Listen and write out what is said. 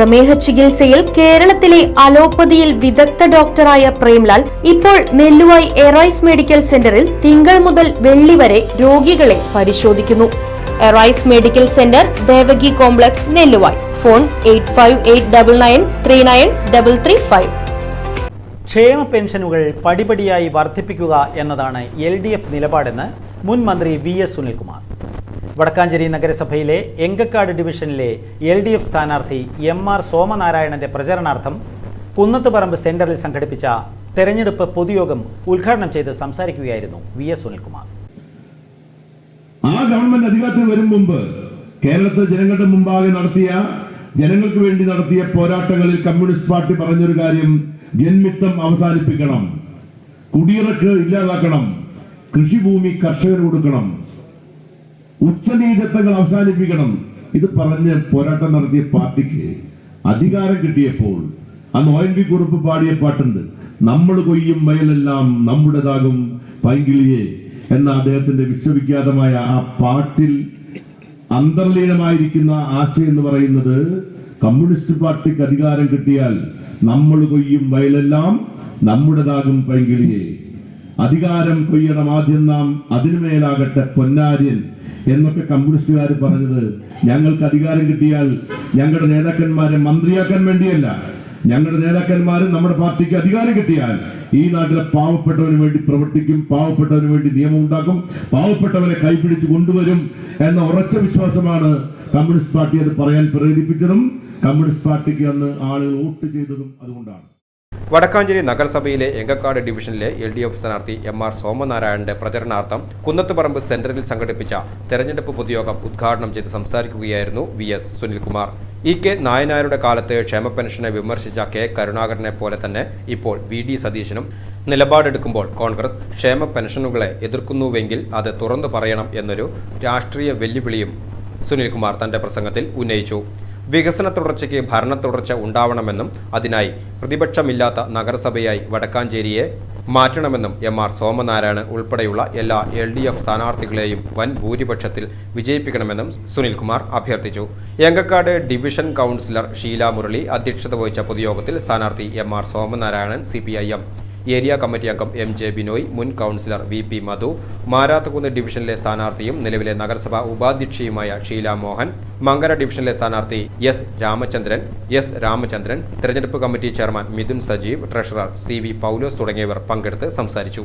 പ്രമേഹ ചികിത്സയിൽ കേരളത്തിലെ അലോപ്പതിയിൽ വിദഗ്ധ ഡോക്ടറായ പ്രേംലാൽ ഇപ്പോൾ നെല്ലുവായി എറൈസ് മെഡിക്കൽ സെന്ററിൽ തിങ്കൾ മുതൽ വെള്ളി വരെ രോഗികളെ പരിശോധിക്കുന്നു. Arise medical centre Devaki complex Nelluvai. Phone eight five eight double nine three nine double three five. ക്ഷേമ പെൻഷനുകൾ പടിപടിയായി വർദ്ധിപ്പിക്കുക എന്നതാണ് എൽ ഡി എഫ് നിലപാടെന്ന് മുൻ മന്ത്രി വി എസ് സുനിൽകുമാർ. വടക്കാഞ്ചേരി നഗരസഭയിലെ എങ്കക്കാട് ഡിവിഷനിലെ എൽ ഡി എഫ് സ്ഥാനാർത്ഥി എം ആർ സോമനാരായണന്റെ പ്രചരണാർത്ഥം കുന്നത്തുപറമ്പ് സെന്ററിൽ സംഘടിപ്പിച്ച തെരഞ്ഞെടുപ്പ് പൊതുയോഗം ഉദ്ഘാടനം ചെയ്ത് സംസാരിക്കുകയായിരുന്നു വി എസ് സുനിൽകുമാർ. ആ ഗവൺമെന്റ് അധികാരത്തിൽ വരും മുമ്പ് കേരളത്തിലെ ജനങ്ങളുടെ മുമ്പാകെ നടത്തിയ ജനങ്ങൾക്ക് വേണ്ടി നടത്തിയ പോരാട്ടങ്ങളിൽ കമ്മ്യൂണിസ്റ്റ് പാർട്ടി പറഞ്ഞൊരു കാര്യം ജന്മിത്തം അവസാനിപ്പിക്കണം കുടിയിറക്ക് ഇല്ലാതാക്കണം കൃഷിഭൂമി കർഷകർ കൊടുക്കണം. ഉച്ചനീചത്വങ്ങൾ അവസാനിപ്പിക്കണം. ഇത് പറഞ്ഞ് പോരാട്ടം നടത്തിയ പാർട്ടിക്ക് അധികാരം കിട്ടിയപ്പോൾ അന്ന് ഒ എൻ വി കുറുപ്പ് പാടിയ പാട്ടുണ്ട്. നമ്മൾ കൊയ്യും വയലെല്ലാം നമ്മുടേതാകും പൈങ്കിളിയെ എന്ന അദ്ദേഹത്തിന്റെ വിശ്വവിഖ്യാതമായ ആ പാട്ടിൽ അന്തർലീനമായിരിക്കുന്ന ആശയം എന്ന് പറയുന്നത് കമ്മ്യൂണിസ്റ്റ് പാർട്ടിക്ക് അധികാരം കിട്ടിയാൽ നമ്മൾ കൊയ്യും വയലെല്ലാം നമ്മുടേതാകും പൈങ്കിളിയെ. അധികാരം കൊയ്യണം ആദ്യം നാം അതിനുമേലാകട്ടെ പൊന്നാര്യൻ. എന്നൊക്കെ കമ്മ്യൂണിസ്റ്റുകാർ പറഞ്ഞത്. ഞങ്ങൾക്ക് അധികാരം കിട്ടിയാൽ ഞങ്ങളുടെ നേതാക്കന്മാരെ മന്ത്രിയാക്കാൻ വേണ്ടിയല്ല. ഞങ്ങളുടെ നേതാക്കന്മാരും നമ്മുടെ പാർട്ടിക്ക് അധികാരം കിട്ടിയാൽ ഈ നാട്ടിലെ പാവപ്പെട്ടവന് വേണ്ടി പ്രവർത്തിക്കും പാവപ്പെട്ടവന് വേണ്ടി നിയമം ഉണ്ടാക്കും പാവപ്പെട്ടവനെ കൈപിടിച്ച് കൊണ്ടുവരും എന്ന ഉറച്ച വിശ്വാസമാണ് കമ്മ്യൂണിസ്റ്റ് പാർട്ടി അത് പറയാൻ പ്രേരിപ്പിച്ചതും കമ്മ്യൂണിസ്റ്റ് പാർട്ടിക്ക് അന്ന് ആളുകൾ വോട്ട് ചെയ്തതും അതുകൊണ്ടാണ്. വടക്കാഞ്ചേരി നഗരസഭയിലെ എങ്കക്കാട് ഡിവിഷനിലെ എൽ ഡി എഫ് സ്ഥാനാർത്ഥി എം ആർ സോമനാരായണന്റെ പ്രചരണാർത്ഥം കുന്നത്തുപറമ്പ് സെന്ററിൽ സംഘടിപ്പിച്ച തെരഞ്ഞെടുപ്പ് പൊതുയോഗം ഉദ്ഘാടനം ചെയ്ത് സംസാരിക്കുകയായിരുന്നു V S Sunilkumar. E K നായനാരുടെ കാലത്ത് ക്ഷേമ പെൻഷനെ വിമർശിച്ച കെ കരുണാകരനെ പോലെ തന്നെ ഇപ്പോൾ വി ഡി സതീശനും നിലപാടെടുക്കുമ്പോൾ കോൺഗ്രസ് ക്ഷേമ പെൻഷനുകളെ എതിർക്കുന്നുവെങ്കിൽ അത് തുറന്നു പറയണം എന്നൊരു രാഷ്ട്രീയ വെല്ലുവിളിയും സുനിൽകുമാർ തന്റെ പ്രസംഗത്തിൽ ഉന്നയിച്ചു. വികസന തുടർച്ചയ്ക്ക് ഭരണ തുടർച്ച ഉണ്ടാവണമെന്നും അതിനായി പ്രതിപക്ഷമില്ലാത്ത നഗരസഭയായി വടക്കാഞ്ചേരിയെ മാറ്റണമെന്നും എം ആർ സോമനാരായണൻ ഉൾപ്പെടെയുള്ള എല്ലാ എൽ ഡി എഫ് സ്ഥാനാർത്ഥികളെയും വൻ ഭൂരിപക്ഷത്തിൽ വിജയിപ്പിക്കണമെന്നും സുനിൽകുമാർ അഭ്യർത്ഥിച്ചു. എങ്കക്കാട് ഡിവിഷൻ കൗൺസിലർ ഷീല മുരളി അധ്യക്ഷത വഹിച്ച പൊതുയോഗത്തിൽ സ്ഥാനാർത്ഥി M R Somanarayanan C area committee അംഗം എം ജെ ബിനോയ് മുൻ councillor V P Madhu Marathukunnu ഡിവിഷനിലെ സ്ഥാനാർത്ഥിയും നിലവിലെ നഗരസഭാ ഉപാധ്യക്ഷയുമായ ഷീല മോഹൻ മങ്കര ഡിവിഷനിലെ സ്ഥാനാർത്ഥി എസ് രാമചന്ദ്രൻ എസ് രാമചന്ദ്രൻ തെരഞ്ഞെടുപ്പ് committee chairman Mithun Sajeev treasurer C V Paulose തുടങ്ങിയവർ പങ്കെടുത്ത് സംസാരിച്ചു.